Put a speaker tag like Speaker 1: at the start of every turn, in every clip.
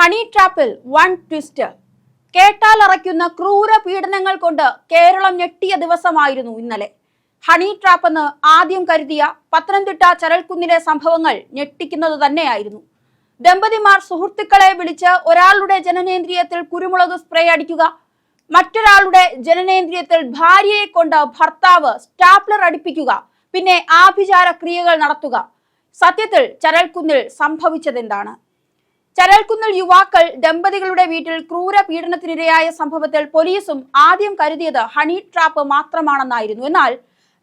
Speaker 1: Honey ട്രാപ്പിൽ one twist. കേട്ടാലറയ്ക്കുന്ന ക്രൂര പീഡനങ്ങൾ കൊണ്ട് കേരളം ഞെട്ടിയ ദിവസമായിരുന്നു ഇന്നലെ. ഹണി ട്രാപ്പ് എന്ന് ആദ്യം കരുതിയ പത്തനംതിട്ട ചരൽക്കുന്നിലെ സംഭവങ്ങൾ ഞെട്ടിക്കുന്നത് തന്നെയായിരുന്നു. ദമ്പതിമാർ സുഹൃത്തുക്കളെ വിളിച്ച് ഒരാളുടെ ജനനേന്ദ്രിയത്തിൽ കുരുമുളക് സ്പ്രേ അടിക്കുക മറ്റൊരാളുടെ ജനനേന്ദ്രിയത്തിൽ ഭാര്യയെ കൊണ്ട് ഭർത്താവ് സ്റ്റാപ്ലർ അടിപ്പിക്കുക പിന്നെ ആഭിചാര ക്രിയകൾ നടത്തുക. സത്യത്തിൽ ചരൽക്കുന്നിൽ സംഭവിച്ചതെന്താണ്? ചരൽക്കുന്നിൽ യുവാക്കൾ ദമ്പതികളുടെ വീട്ടിൽ ക്രൂര പീഡനത്തിനിരയായ സംഭവത്തിൽ പോലീസും ആദ്യം കരുതിയത് ഹണി ട്രാപ്പ് മാത്രമാണെന്നായിരുന്നു. എന്നാൽ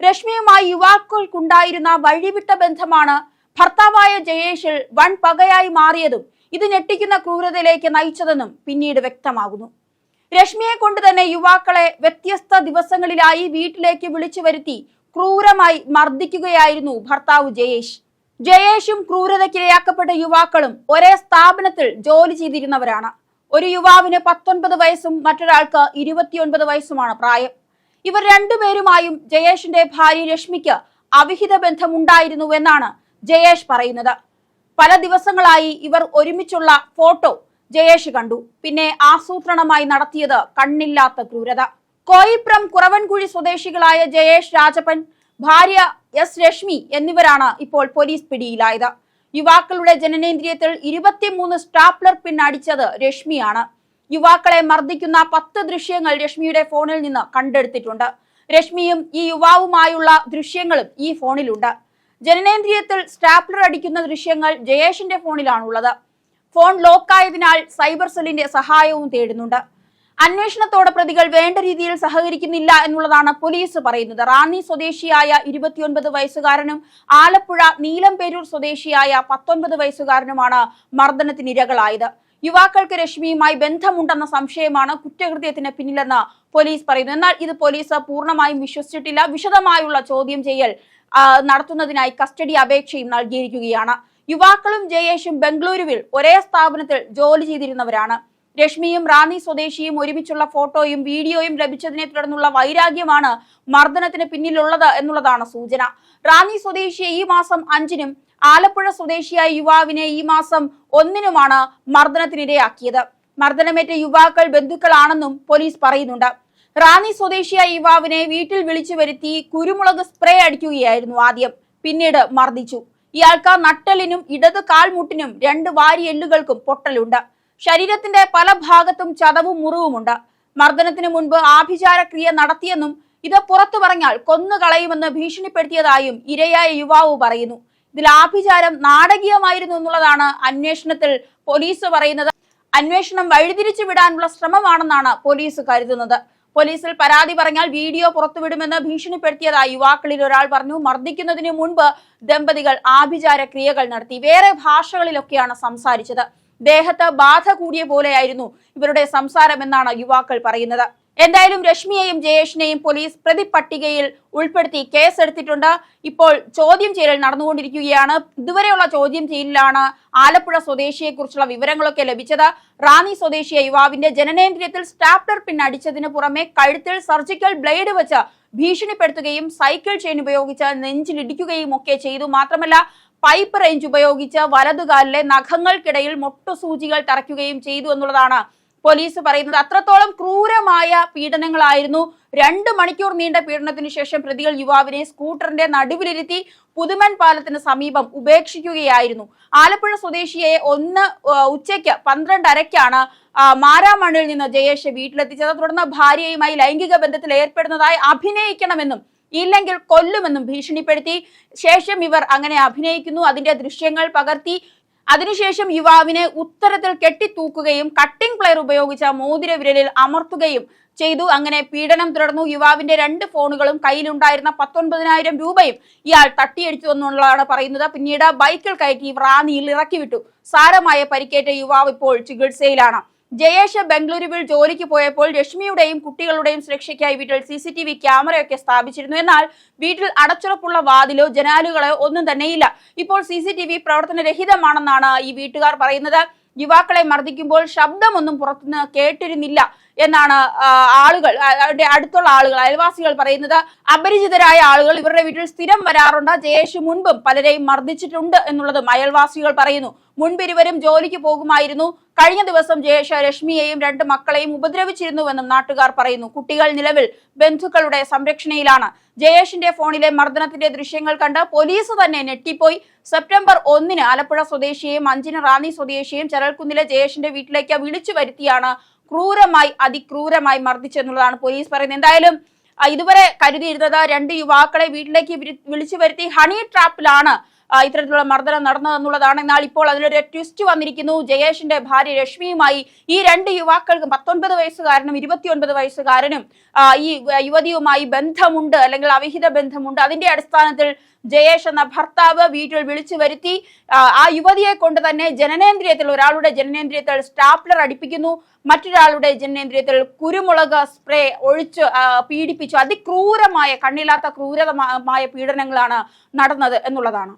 Speaker 1: രശ്മിയുമായി യുവാക്കൾക്കുണ്ടായിരുന്ന വഴിവിട്ട ബന്ധമാണ് ഭർത്താവായ ജയേഷിൽ വൻ പകയായി മാറിയതും ഇത് ഞെട്ടിക്കുന്ന ക്രൂരതയിലേക്ക് നയിച്ചതെന്നും പിന്നീട് വ്യക്തമാകുന്നു. രശ്മിയെ കൊണ്ട് തന്നെ യുവാക്കളെ വ്യത്യസ്ത ദിവസങ്ങളിലായി വീട്ടിലേക്ക് വിളിച്ചു വരുത്തി ക്രൂരമായി മർദ്ദിക്കുകയായിരുന്നു ഭർത്താവ് ജയേഷ്. ജയേഷും ക്രൂരതയ്ക്കിരയാക്കപ്പെട്ട യുവാക്കളും ഒരേ സ്ഥാപനത്തിൽ ജോലി ചെയ്തിരുന്നവരാണ്. ഒരു യുവാവിന് പത്തൊൻപത് വയസ്സും മറ്റൊരാൾക്ക് ഇരുപത്തിയൊൻപത് വയസ്സുമാണ് പ്രായം. ഇവർ രണ്ടുപേരുമായും ജയേഷിന്റെ ഭാര്യ രശ്മിക്ക് അവിഹിത ബന്ധമുണ്ടായിരുന്നുവെന്നാണ് ജയേഷ് പറയുന്നത്. പല ദിവസങ്ങളായി ഇവർ ഒരുമിച്ചുള്ള ഫോട്ടോ ജയേഷ് കണ്ടു. പിന്നെ ആസൂത്രണമായി നടത്തിയത് കണ്ണില്ലാത്ത ക്രൂരത. കോയിപ്രം കുറവൻകുഴി സ്വദേശികളായ ജയേഷ് രാജപ്പൻ ഭാര്യ എസ് രശ്മി എന്നിവരാണ് ഇപ്പോൾ പോലീസ് പിടിയിലായത്. യുവാക്കളുടെ ജനനേന്ദ്രിയത്തിൽ ഇരുപത്തിമൂന്ന് സ്റ്റാപ്ലർ പിൻ അടിച്ചത് രശ്മിയാണ്. യുവാക്കളെ മർദ്ദിക്കുന്ന പത്ത് ദൃശ്യങ്ങൾ രശ്മിയുടെ ഫോണിൽ നിന്ന് കണ്ടെടുത്തിട്ടുണ്ട്. രശ്മിയും ഈ യുവാവുമായുള്ള ദൃശ്യങ്ങളും ഈ ഫോണിലുണ്ട്. ജനനേന്ദ്രിയത്തിൽ സ്റ്റാപ്ലർ അടിക്കുന്ന ദൃശ്യങ്ങൾ ജയേഷിന്റെ ഫോണിലാണുള്ളത്. ഫോൺ ലോക്കായതിനാൽ സൈബർ സെല്ലിന്റെ സഹായവും തേടുന്നുണ്ട്. അന്വേഷണത്തോടെ പ്രതികൾ വേണ്ട രീതിയിൽ സഹകരിക്കുന്നില്ല എന്നുള്ളതാണ് പോലീസ് പറയുന്നത്. റാന്നി സ്വദേശിയായ ഇരുപത്തിയൊൻപത് വയസ്സുകാരനും ആലപ്പുഴ നീലംപേരൂർ സ്വദേശിയായ പത്തൊൻപത് വയസ്സുകാരനുമാണ് മർദ്ദനത്തിനിരകളായത്. യുവാക്കൾക്ക് രശ്മിയുമായി ബന്ധമുണ്ടെന്ന സംശയമാണ് കുറ്റകൃത്യത്തിന് പിന്നിലെന്ന് പോലീസ് പറയുന്നു. എന്നാൽ ഇത് പോലീസ് പൂർണമായും വിശ്വസിച്ചിട്ടില്ല. വിശദമായുള്ള ചോദ്യം ചെയ്യൽ നടത്തുന്നതിനായി കസ്റ്റഡി അപേക്ഷയും നൽകിയിരിക്കുകയാണ്. യുവാക്കളും ജയേഷും ബംഗളൂരുവിൽ ഒരേ സ്ഥാപനത്തിൽ ജോലി ചെയ്തിരുന്നവരാണ്. രശ്മിയും റാന്നി സ്വദേശിയും ഒരുമിച്ചുള്ള ഫോട്ടോയും വീഡിയോയും ലഭിച്ചതിനെ തുടർന്നുള്ള വൈരാഗ്യമാണ് മർദ്ദനത്തിന് പിന്നിലുള്ളത് എന്നുള്ളതാണ് സൂചന. റാന്നി സ്വദേശിയെ ഈ മാസം അഞ്ചിനും ആലപ്പുഴ സ്വദേശിയായ യുവാവിനെ ഈ മാസം ഒന്നിനുമാണ് മർദ്ദനത്തിനിരയാക്കിയത്. മർദ്ദനമേറ്റ യുവാക്കൾ ബന്ധുക്കളാണെന്നും പോലീസ് പറയുന്നുണ്ട്. റാന്നി സ്വദേശിയായ യുവാവിനെ വീട്ടിൽ വിളിച്ചു വരുത്തി കുരുമുളക് സ്പ്രേ അടിക്കുകയായിരുന്നു ആദ്യം. പിന്നീട് മർദ്ദിച്ചു. ഇയാൾക്ക് നട്ടലിനും ഇടത് കാൽമുട്ടിനും രണ്ട് വാരിയെല്ലുകൾക്കും പൊട്ടലുണ്ട്. ശരീരത്തിന്റെ പല ഭാഗത്തും ചതവും മുറിവുമുണ്ട് മർദ്ദനത്തിന് മുൻപ് ആഭിചാര ക്രിയ നടത്തിയെന്നും ഇത് പുറത്തു പറഞ്ഞാൽ കൊന്നുകളയുമെന്ന് ഭീഷണിപ്പെടുത്തിയതായും ഇരയായ യുവാവ് പറയുന്നു. ഇതിൽ ആഭിചാരം നാടകീയമായിരുന്നു എന്നുള്ളതാണ് അന്വേഷണത്തിൽ പോലീസ് പറയുന്നത്. അന്വേഷണം വഴിതിരിച്ചു വിടാനുള്ള ശ്രമമാണെന്നാണ് പോലീസ് കരുതുന്നത്. പോലീസിൽ പരാതി പറഞ്ഞാൽ വീഡിയോ പുറത്തുവിടുമെന്ന് ഭീഷണിപ്പെടുത്തിയതായി യുവാക്കളിൽ ഒരാൾ പറഞ്ഞു. മർദ്ദിക്കുന്നതിന് മുൻപ് ദമ്പതികൾ ആഭിചാര ക്രിയകൾ നടത്തി. വേറെ ഭാഷകളിലൊക്കെയാണ് സംസാരിച്ചത്. ദേഹത്ത് ബാധ കൂടിയ പോലെയായിരുന്നു ഇവരുടെ സംസാരമെന്നാണ് യുവാക്കൾ പറയുന്നത്. എന്തായാലും രശ്മിയെയും ജയേഷിനെയും പോലീസ് പ്രതി പട്ടികയിൽ ഉൾപ്പെടുത്തി കേസെടുത്തിട്ടുണ്ട്. ഇപ്പോൾ ചോദ്യം ചെയ്യൽ നടന്നുകൊണ്ടിരിക്കുകയാണ്. ഇതുവരെയുള്ള ചോദ്യം ചെയ്യലിലാണ് ആലപ്പുഴ സ്വദേശിയെ കുറിച്ചുള്ള വിവരങ്ങളൊക്കെ ലഭിച്ചത്. റാന്നി സ്വദേശിയ യുവാവിന്റെ ജനനേന്ദ്രിയത്തിൽ സ്റ്റാപ്ലർ പിൻ അടിച്ചതിന് പുറമെ കഴുത്തിൽ സർജിക്കൽ ബ്ലേഡ് വെച്ച് ഭീഷണിപ്പെടുത്തുകയും സൈക്കിൾ ചെയിൻ ഉപയോഗിച്ച് നെഞ്ചിലിടിക്കുകയും ഒക്കെ ചെയ്തു. മാത്രമല്ല പൈപ്പ് റേഞ്ച് ഉപയോഗിച്ച് വലതുകാലിലെ നഖങ്ങൾക്കിടയിൽ മൊട്ടുസൂചികൾ തറയ്ക്കുകയും ചെയ്തു എന്നുള്ളതാണ് പോലീസ് പറയുന്നത്. അത്രത്തോളം ക്രൂരമായ പീഡനങ്ങളായിരുന്നു. രണ്ട് മണിക്കൂർ നീണ്ട പീഡനത്തിന് ശേഷം പ്രതികൾ യുവാവിനെ സ്കൂട്ടറിന്റെ നടുവിലിരുത്തി പുതുമൻ പാലത്തിന് സമീപം ഉപേക്ഷിക്കുകയായിരുന്നു. ആലപ്പുഴ സ്വദേശിയെ ഒന്ന് ഉച്ചയ്ക്ക് പന്ത്രണ്ടരയ്ക്കാണ് മാരാമണ്ണിൽ നിന്ന് ജയേഷ് വീട്ടിലെത്തിച്ചത്. തുടർന്ന് ഭാര്യയുമായി ലൈംഗിക ബന്ധത്തിൽ ഏർപ്പെടുന്നതായി അഭിനയിക്കണമെന്നും ഇല്ലെങ്കിൽ കൊല്ലുമെന്നും ഭീഷണിപ്പെടുത്തി. ശേഷം ഇവർ അങ്ങനെ അഭിനയിക്കുന്നു അതിന്റെ ദൃശ്യങ്ങൾ പകർത്തി. അതിനുശേഷം യുവാവിനെ ഉത്തരത്തിൽ കെട്ടിത്തൂക്കുകയും കട്ടിംഗ് പ്ലെയർ ഉപയോഗിച്ച മോതിര വിരലിൽ അമർത്തുകയും ചെയ്തു. അങ്ങനെ പീഡനം തുടർന്നു. യുവാവിന്റെ രണ്ട് ഫോണുകളും കയ്യിലുണ്ടായിരുന്ന പത്തൊൻപതിനായിരം രൂപയും ഇയാൾ തട്ടിയടിച്ചു എന്നുള്ളതാണ് പറയുന്നത്. പിന്നീട് ബൈക്കിൽ കയറ്റി റാന്നിയിൽ ഇറക്കി വിട്ടു സാരമായ പരിക്കേറ്റ യുവാവ് ഇപ്പോൾ ചികിത്സയിലാണ്. ജയേഷ് ബംഗളൂരുവിൽ ജോലിക്ക് പോയപ്പോൾ രശ്മിയുടെയും കുട്ടികളുടെയും സുരക്ഷയ്ക്കായി വീട്ടിൽ സി സി ടി വി ക്യാമറയൊക്കെ സ്ഥാപിച്ചിരുന്നു. എന്നാൽ വീട്ടിൽ അടച്ചുറപ്പുള്ള വാതിലോ ജനാലുകളോ ഒന്നും തന്നെയില്ല. ഇപ്പോൾ സി സി ടി വി പ്രവർത്തനരഹിതമാണെന്നാണ് ഈ വീട്ടുകാർ പറയുന്നത്. യുവാക്കളെ മർദ്ദിക്കുമ്പോൾ ശബ്ദമൊന്നും പുറത്തുനിന്ന് കേട്ടിരുന്നില്ല എന്നാണ് ആളുകൾ അടുത്തുള്ള ആളുകൾ അയൽവാസികൾ പറയുന്നത്. അപരിചിതരായ ആളുകൾ ഇവരുടെ വീട്ടിൽ സ്ഥിരം വരാറുണ്ട്. ജയേഷ് മുൻപും പലരെയും മർദ്ദിച്ചിട്ടുണ്ട് എന്നുള്ളതും അയൽവാസികൾ പറയുന്നു. മുൻപ് ഇരുവരും ജോലിക്ക് പോകുമായിരുന്നു. കഴിഞ്ഞ ദിവസം ജയേഷ് രശ്മിയെയും രണ്ട് മക്കളെയും ഉപദ്രവിച്ചിരുന്നുവെന്നും നാട്ടുകാർ പറയുന്നു. കുട്ടികൾ നിലവിൽ ബന്ധുക്കളുടെ സംരക്ഷണയിലാണ്. ജയേഷിന്റെ ഫോണിലെ മർദ്ദനത്തിന്റെ ദൃശ്യങ്ങൾ കണ്ട് പോലീസ് തന്നെ ഞെട്ടിപ്പോയി. സെപ്റ്റംബർ ഒന്നിന് ആലപ്പുഴ സ്വദേശിയെയും അഞ്ചിന് റാന്നി സ്വദേശിയെയും ചരൽക്കുന്നിലെ ജയേഷിന്റെ വീട്ടിലേക്ക് വിളിച്ചു വരുത്തിയാണ് ക്രൂരമായി അതിക്രൂരമായി മർദ്ദിച്ചെന്നുള്ളതാണ് പോലീസ് പറയുന്നത്. എന്തായാലും ഇതുവരെ കരുതിയിരുന്നത് രണ്ട് യുവാക്കളെ വീട്ടിലേക്ക് വിളിച്ചു വരുത്തി ഹണി ട്രാപ്പിലാണ് ഇത്തരത്തിലുള്ള മർദ്ദനം നടന്നതെന്നുള്ളതാണ് എന്നാൽ ഇപ്പോൾ അതിനൊരു ട്വിസ്റ്റ് വന്നിരിക്കുന്നു. ജയേഷിന്റെ ഭാര്യ രശ്മിയുമായി ഈ രണ്ട് യുവാക്കൾക്കും പത്തൊൻപത് വയസ്സുകാരനും ഇരുപത്തിയൊൻപത് വയസ്സുകാരനും ഈ യുവതിയുമായി ബന്ധമുണ്ട് അല്ലെങ്കിൽ അവിഹിത ബന്ധമുണ്ട്. അതിന്റെ അടിസ്ഥാനത്തിൽ ജയേഷ് എന്ന ഭർത്താവ് വീട്ടിൽ വിളിച്ചു വരുത്തി ആ, യുവതിയെ കൊണ്ട് തന്നെ ജനനേന്ദ്രിയത്തിൽ ഒരാളുടെ ജനനേന്ദ്രിയത്തിൽ സ്റ്റാപ്ലർ അടിപ്പിക്കുന്നു. മറ്റൊരാളുടെ ജനനേന്ദ്രിയത്തിൽ കുരുമുളക് സ്പ്രേ ഒഴിച്ച് പീഡിപ്പിച്ചു. അതിക്രൂരമായ കണ്ണില്ലാത്ത ക്രൂരമായ പീഡനങ്ങളാണ് നടന്നത് എന്നുള്ളതാണ്.